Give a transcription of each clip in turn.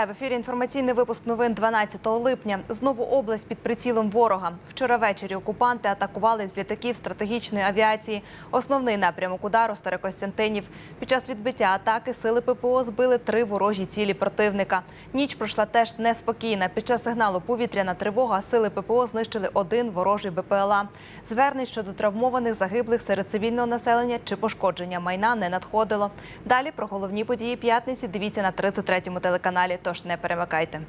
Вітаю в ефірі. Інформаційний випуск новин 12 липня. Знову область під прицілом ворога. Вчора ввечері окупанти атакували з літаків стратегічної авіації. Основний напрямок удару Старокостянтинів. Під час відбиття атаки сили ППО збили три ворожі цілі противника. Ніч пройшла теж неспокійна. Під час сигналу повітряна тривога сили ППО знищили один ворожий БПЛА. Звернень щодо травмованих загиблих серед цивільного населення чи пошкодження майна не надходило. Далі про головні події п'ятниці дивіться на 33-му телеканалі. Тож не перемикайте.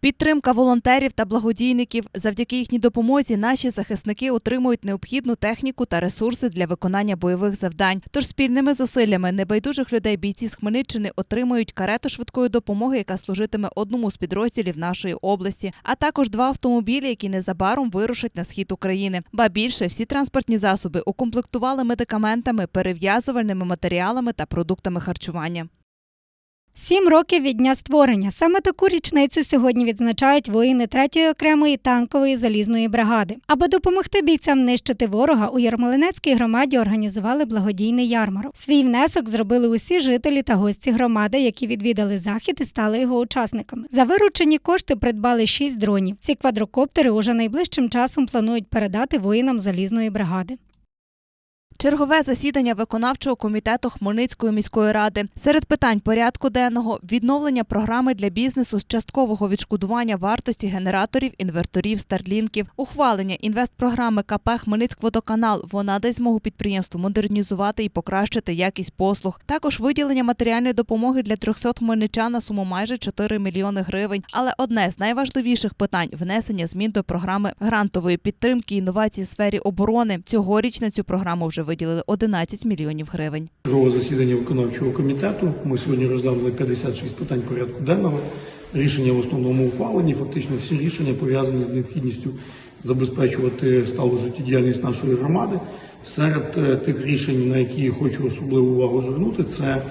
Підтримка волонтерів та благодійників. Завдяки їхній допомозі наші захисники отримують необхідну техніку та ресурси для виконання бойових завдань. Тож спільними зусиллями небайдужих людей бійці з Хмельниччини отримують карету швидкої допомоги, яка служитиме одному з підрозділів нашої області, а також два автомобілі, які незабаром вирушать на схід України. Ба більше всі транспортні засоби укомплектували медикаментами, перев'язувальними матеріалами та продуктами харчування. Сім років від дня створення. Саме таку річницю сьогодні відзначають воїни 3-ї окремої танкової залізної бригади. Аби допомогти бійцям нищити ворога, у Ярмолинецькій громаді організували благодійний ярмарок. Свій внесок зробили усі жителі та гості громади, які відвідали захід і стали його учасниками. За виручені кошти придбали шість дронів. Ці квадрокоптери уже найближчим часом планують передати воїнам залізної бригади. Чергове засідання виконавчого комітету Хмельницької міської ради. Серед питань порядку денного відновлення програми для бізнесу з часткового відшкодування вартості генераторів, інверторів, старлінків, ухвалення інвестпрограми КП Хмельницькводоканал. Вона дасть змогу підприємству модернізувати і покращити якість послуг. Також виділення матеріальної допомоги для 300 хмельничан на суму майже 4 мільйони гривень. Але одне з найважливіших питань внесення змін до програми грантової підтримки інновацій в сфері оборони. Цьогоріч на цю програму вже виділили 11 мільйонів гривень. Чергове засідання виконавчого комітету. Ми сьогодні розглянули 56 питань порядку денного. Рішення в основному ухвалені. Фактично всі рішення пов'язані з необхідністю забезпечувати сталу життєдіяльність нашої громади. Серед е, тих рішень, на які хочу особливу увагу звернути, це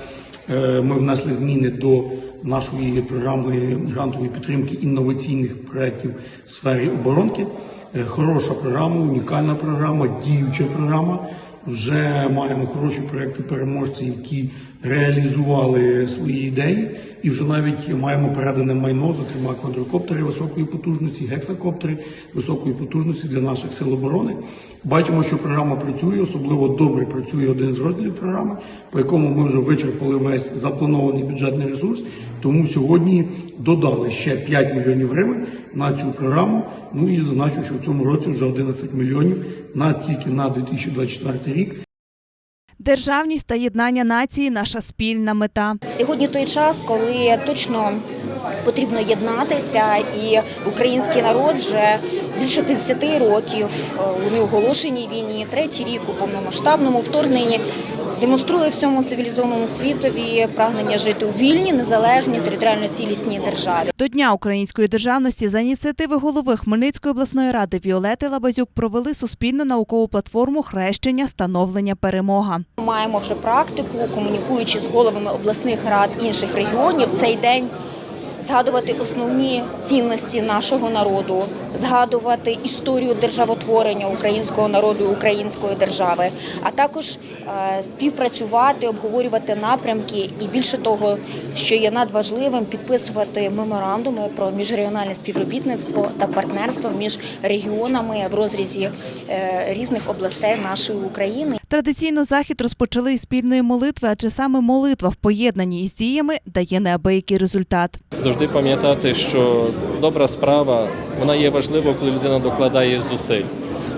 е, ми внесли зміни до нашої програми грантової підтримки інноваційних проєктів в сфері оборонки. Е, Хороша програма, унікальна програма, діюча програма. Вже маємо хороші проекти переможці, які реалізували свої ідеї, і вже навіть маємо передане майно, зокрема квадрокоптери високої потужності, гексакоптери високої потужності для наших сил оборони. Бачимо, що програма працює, особливо добре працює один з розділів програми, по якому ми вже вичерпали весь запланований бюджетний ресурс. Тому сьогодні додали ще 5 мільйонів гривень на цю програму. Ну і зазначу, що в цьому році вже 11 мільйонів на тільки на 2024 рік. Державність та єднання нації наша спільна мета. Сьогодні той час, коли точно потрібно єднатися, і український народ вже більше 10 років е, у неоголошеній війні, третій рік у повномасштабному вторгненні. Демонструє всьому цивілізованому світові прагнення жити у вільній, незалежній, територіально цілісній державі. До Дня української державності за ініціативи голови Хмельницької обласної ради Віолети Лабазюк провели суспільну наукову платформу хрещення, становлення, перемога. Маємо вже практику, комунікуючи з головами обласних рад інших регіонів, цей день згадувати основні цінності нашого народу, згадувати історію державотворення українського народу, української держави, а також е, співпрацювати, обговорювати напрямки і більше того, що є надважливим, підписувати меморандуми про міжрегіональне співробітництво та партнерство між регіонами в розрізі е, різних областей нашої України. Традиційно захід розпочали із спільної молитви, адже саме молитва в поєднанні із діями дає неабиякий результат. завжди пам'ятати, що добра справа вона є важливою, коли людина докладає зусиль.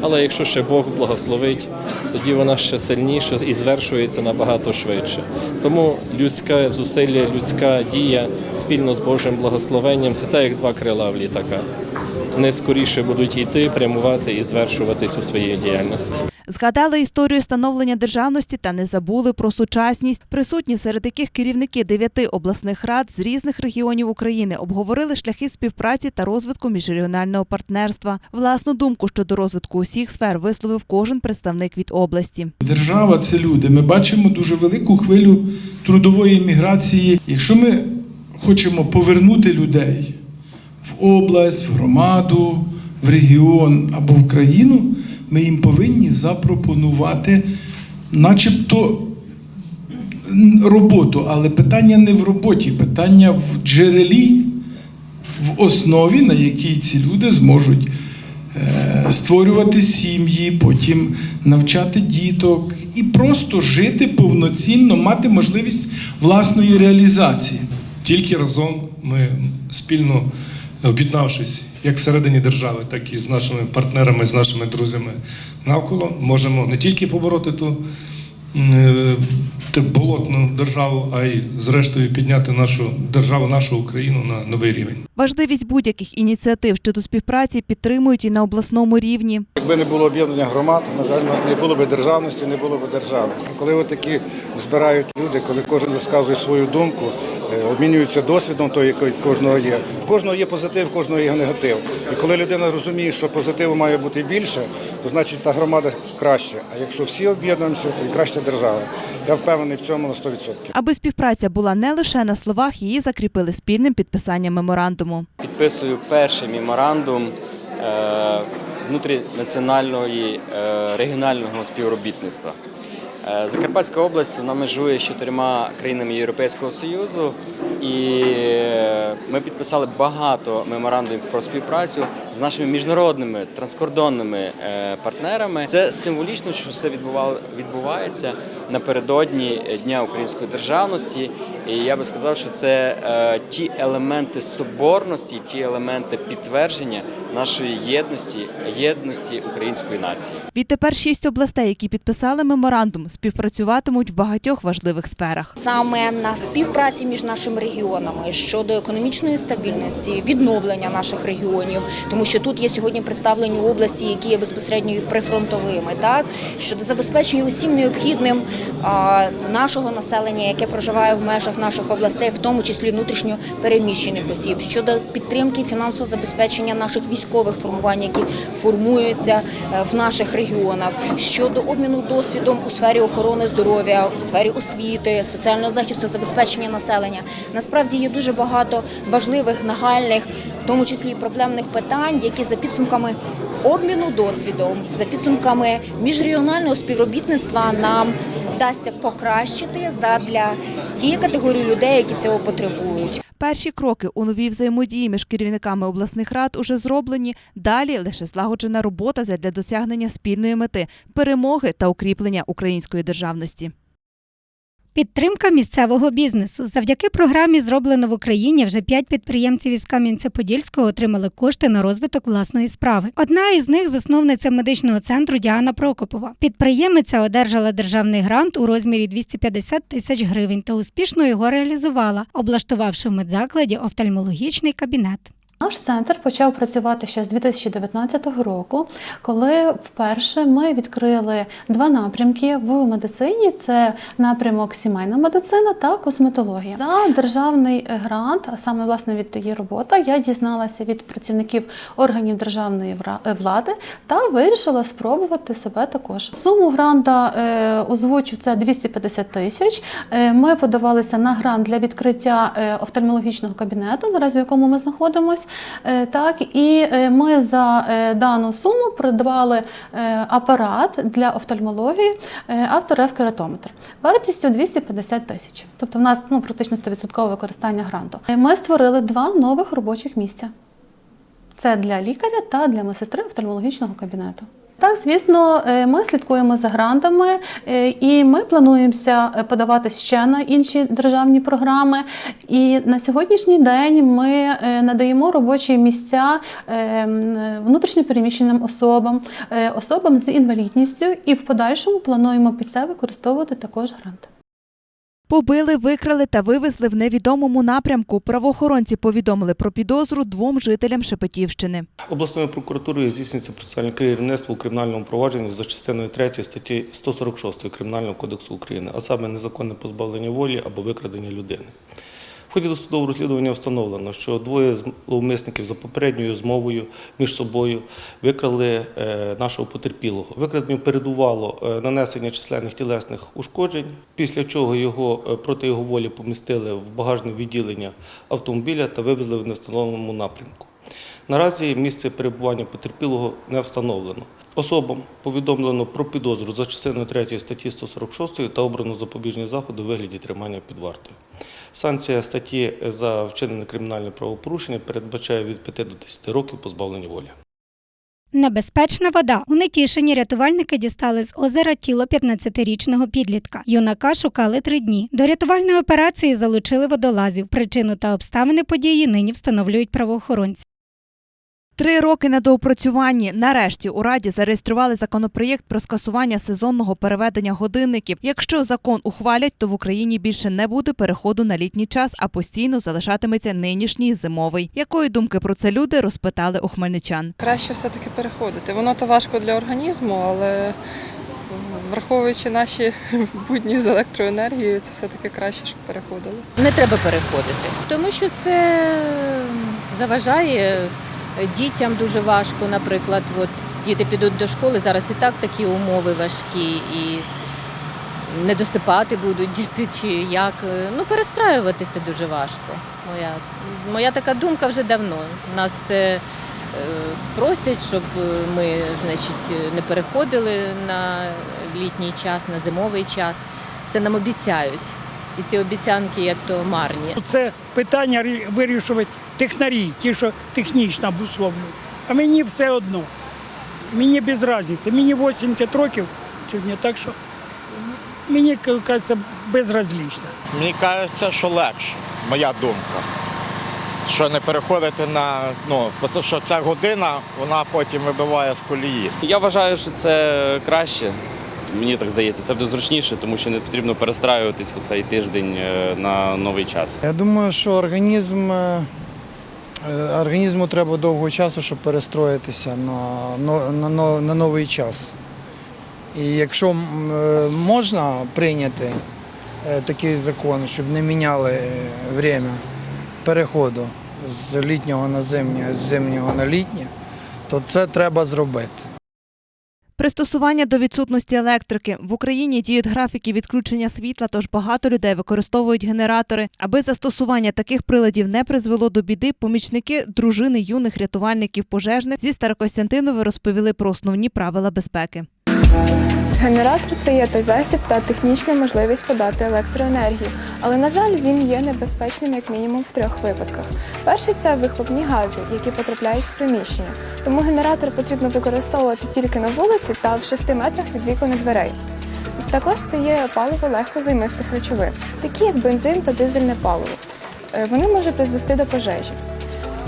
Але якщо ще Бог благословить, тоді вона ще сильніше і звершується набагато швидше. Тому людське зусилля, людська дія спільно з Божим благословенням це так, як два крила в літака. Вони скоріше будуть йти, прямувати і звершуватись у своїй діяльності. Згадали історію становлення державності та не забули про сучасність. Присутні, серед яких керівники дев'яти обласних рад з різних регіонів України обговорили шляхи співпраці та розвитку міжрегіонального партнерства. Власну думку щодо розвитку усіх сфер висловив кожен представник від області. Держава це люди. Ми бачимо дуже велику хвилю трудової міграції. Якщо ми хочемо повернути людей в область, в громаду, в регіон або в країну, ми їм повинні запропонувати, начебто, роботу, але питання не в роботі, питання в джерелі, в основі, на якій ці люди зможуть е, створювати сім'ї, потім навчати діток і просто жити повноцінно, мати можливість власної реалізації. Тільки разом ми спільно об'єднавшись як всередині держави, так і з нашими партнерами, з нашими друзями. Навколо, можемо не тільки побороти ту болотну державу, а й зрештою підняти нашу державу, нашу Україну на новий рівень. Важливість будь-яких ініціатив щодо співпраці підтримують і на обласному рівні. Якби не було об'єднання громад, на жаль, не було б державності, не було б держави. Коли от такі збирають люди, коли кожен розказує свою думку, е, обмінюються досвідом, той, який в кожного є. В кожного є позитив, в кожного є негатив. І коли людина розуміє, що позитиву має бути більше, то значить та громада краще. А якщо всі об'єднуємося, то і краще держава. Я впевнений в цьому на 100%. Аби співпраця була не лише на словах, її закріпили спільним підписанням меморандуму. Підписую перший меморандум е, внутрінаціональної е, регіонального співробітництва. Е, Закарпатська область вона межує з чотирма країнами Європейського Союзу, і е, ми підписали багато меморандумів про співпрацю з нашими міжнародними транскордонними е, партнерами. Це символічно, що все відбувається напередодні Дня української державності. І я би сказав, що це е, ті елементи соборності, ті елементи підтвердження нашої єдності, єдності української нації. Відтепер шість областей, які підписали меморандум, співпрацюватимуть в багатьох важливих сферах. Саме на співпраці між нашими регіонами щодо економічної стабільності, відновлення наших регіонів, тому що тут є сьогодні представлені області, які є безпосередньо прифронтовими, так щодо забезпечення усім необхідним а, нашого населення, яке проживає в межах наших областей, в тому числі внутрішньо переміщених осіб, щодо підтримки фінансового забезпечення наших військових формувань, які формуються е, в наших регіонах, щодо обміну досвідом у сфері охорони здоров'я, у сфері освіти, соціального захисту, забезпечення населення. Насправді є дуже багато важливих, нагальних, в тому числі проблемних питань, які за підсумками обміну досвідом, за підсумками міжрегіонального співробітництва нам вдасться покращити задля тієї категорії людей, які цього потребують. Перші кроки у новій взаємодії між керівниками обласних рад уже зроблені. Далі лише злагоджена робота для досягнення спільної мети перемоги та укріплення української державності. Підтримка місцевого бізнесу. Завдяки програмі зроблено в Україні вже п'ять підприємців із Кам'янця-Подільського отримали кошти на розвиток власної справи. Одна із них засновниця медичного центру Діана Прокопова. Підприємиця одержала державний грант у розмірі 250 тисяч гривень та успішно його реалізувала, облаштувавши в медзакладі офтальмологічний кабінет. Наш центр почав працювати ще з 2019 року, коли вперше ми відкрили два напрямки в медицині: це напрямок сімейна медицина та косметологія. За державний грант, а саме власне від її робота, я дізналася від працівників органів державної влади та вирішила спробувати себе також. Суму гранта е, озвучу це 250 тисяч. Е, Ми подавалися на грант для відкриття е, офтальмологічного кабінету, наразі в якому ми знаходимося. Е, Так, і е, ми за е, дану суму придбали апарат для офтальмології авторевкератометр вартістю 250 тисяч. Тобто в нас ну, практично 100% використання гранту. Ми створили два нових робочих місця. Це для лікаря та для медсестри офтальмологічного кабінету. Так, звісно, е, ми слідкуємо за грантами е, і ми плануємося е, подавати ще на інші державні програми. І на сьогоднішній день ми надаємо робочі місця внутрішньопереміщеним особам, особам з інвалідністю, і в подальшому плануємо під це використовувати також гранти. Побили, викрали та вивезли в невідомому напрямку. Правоохоронці повідомили про підозру двом жителям Шепетівщини. Обласною прокуратурою здійснюється процесуальне керівництво у кримінальному провадженні за частиною 3 статті 146 Кримінального кодексу України, а саме незаконне позбавлення волі або викрадення людини. В ході досудового розслідування встановлено, що двоє зловмисників за попередньою змовою між собою викрали е, нашого потерпілого. Викраденню передувало е, нанесення численних тілесних ушкоджень, після чого його е, проти його волі помістили в багажне відділення автомобіля та вивезли в невстановленому напрямку. Наразі місце перебування потерпілого не встановлено. Особам повідомлено про підозру за частиною 3 статті 146 та обрано запобіжні заходи у вигляді тримання під вартою. Санкція статті за вчинене кримінальне правопорушення передбачає від 5 до 10 років позбавлення волі. Небезпечна вода. У Нетішині рятувальники дістали з озера тіло 15-річного підлітка. Юнака шукали три дні. До рятувальної операції залучили водолазів. Причину та обставини події нині встановлюють правоохоронці. Три роки на доопрацюванні. Нарешті у Раді зареєстрували законопроєкт про скасування сезонного переведення годинників. Якщо закон ухвалять, то в Україні більше не буде переходу на літній час, а постійно залишатиметься нинішній зимовий. Якої думки про це люди розпитали у хмельничан? Краще все-таки переходити. Воно то важко для організму, але враховуючи наші будні з електроенергією, це все-таки краще, щоб переходили. Не треба переходити, тому що це заважає дітям дуже важко. Наприклад, от діти підуть до школи, зараз і так такі умови важкі, і не досипати будуть діти чи як. Ну, перестраюватися дуже важко. Моя, моя така думка вже давно. Нас все е, просять, щоб ми, значить, не переходили на літній час, на зимовий час. Все нам обіцяють. І ці обіцянки як то марні. Це питання рі- вирішують технарі, ті, що технічно обусловлюють. А мені все одно. Мені без різниці. Мені 80 років сьогодні, так що мені кажеться безразлічно. Мені кажеться, що легше, моя думка. Що не переходити на ну, бо це що ця година, вона потім вибиває з колії. Я вважаю, що це краще. Мені так здається, це буде зручніше, тому що не потрібно перестраюватись у цей тиждень е, на новий час. Я думаю, що організм, е, організму треба довго часу, щоб перестроїтися на, на, на, на новий час. І якщо е, можна прийняти е, такий закон, щоб не міняли час переходу з літнього на зимнє, з зимнього на літнє, то це треба зробити. Пристосування до відсутності електрики в Україні діють графіки відключення світла, тож багато людей використовують генератори. Аби застосування таких приладів не призвело до біди, помічники дружини юних рятувальників пожежних зі Старокостянтинови розповіли про основні правила безпеки. Генератор це є той засіб та технічна можливість подати електроенергію, але на жаль, він є небезпечним як мінімум в трьох випадках. Перший це вихлопні гази, які потрапляють в приміщення. Тому генератор потрібно використовувати тільки на вулиці та в 6 метрах від вікон і дверей. Також це є паливо легкозаймистих речовин, такі як бензин та дизельне паливо. Е, Вони можуть призвести до пожежі.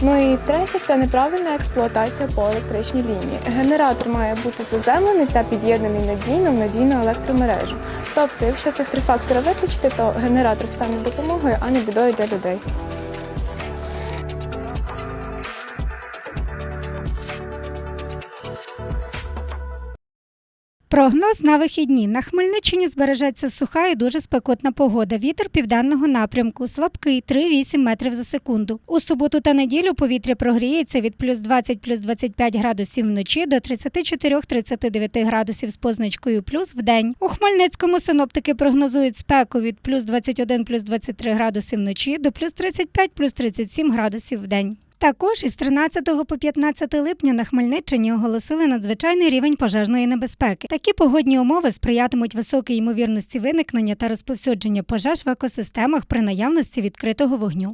Ну і третє це неправильна експлуатація по електричній лінії. Генератор має бути заземлений та під'єднаний надійно в надійну електромережу. Тобто, якщо цих три фактори виключити, то генератор стане допомогою, а не бідою для людей. Прогноз на вихідні. На Хмельниччині збережеться суха і дуже спекотна погода. Вітер південного напрямку, слабкий 3-8 метрів за секунду. У суботу та неділю повітря прогріється від плюс 20 плюс 25 градусів вночі до 34-39 градусів з позначкою плюс в день. У Хмельницькому синоптики прогнозують спеку від плюс 21 плюс 23 градуси вночі до плюс 35 плюс 37 градусів в день. Також із 13 по 15 липня на Хмельниччині оголосили надзвичайний рівень пожежної небезпеки. Такі погодні умови сприятимуть високій ймовірності виникнення та розповсюдження пожеж в екосистемах при наявності відкритого вогню.